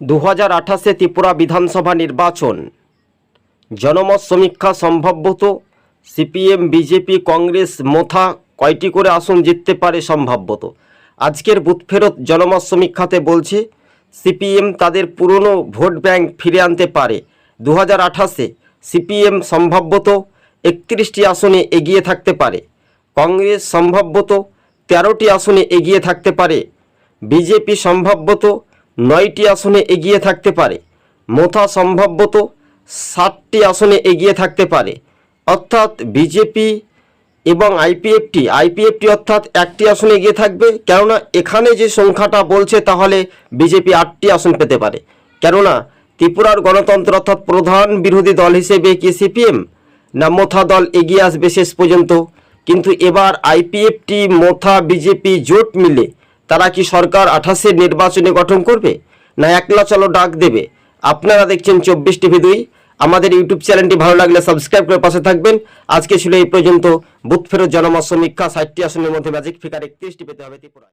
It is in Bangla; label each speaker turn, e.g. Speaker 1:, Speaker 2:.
Speaker 1: দু হাজার আঠাশে ত্রিপুরা বিধানসভা নির্বাচন। জনমত সমীক্ষা সম্ভবত। সিপিএম, বিজেপি, কংগ্রেস, মোথা কয়টি করে আসন জিততে পারে সম্ভাব্যত আজকের বুথ ফেরত জনমত সমীক্ষাতে বলছে, সিপিএম তাদের পুরনো ভোট ব্যাংক ফিরে আনতে পারে। দু হাজার আঠাশে সিপিএম সম্ভাব্যত একত্রিশটি আসনে এগিয়ে থাকতে পারে। কংগ্রেস সম্ভাব্যত তেরোটি আসনে এগিয়ে থাকতে পারে। বিজেপি সম্ভাব্যত নয়টি আসনে এগিয়ে থাকতে পারে। মোথা সম্ভাব্যত ষাটটি আসনে এগিয়ে থাকতে পারে। অর্থাৎ বিজেপি এবং আইপিএফটি আইপিএফটি অর্থাৎ একটি আসনে এগিয়ে থাকবে। কেননা এখানে যে সংখ্যাটা বলছে, তাহলে বিজেপি আটটি আসন পেতে পারে। কেননা ত্রিপুরার গণতন্ত্র অর্থাৎ প্রধান বিরোধী দল হিসেবে কি সিপিএম না মোথা দল এগিয়ে আসবে শেষ পর্যন্ত? কিন্তু এবার আইপিএফটি, মোথা, বিজেপি জোট মিলে তারা কি সরকার আঠাশে নির্বাচনে গঠন করবে? না একলা চলো ডাক দেবে। আপনারা দেখছেন চব্বিশ টিভি দুই। আমাদের ইউটিউব চ্যানেলটি ভালো লাগলে সাবস্ক্রাইব করে পাশে থাকবেন। আজকে ছিল এই পর্যন্ত। বুথ ফেরত জনমত সমীক্ষা ষাটটি আসনের মধ্যে ম্যাজিক ফিকার একত্রিশটি পেতে হবে ত্রিপুরায়।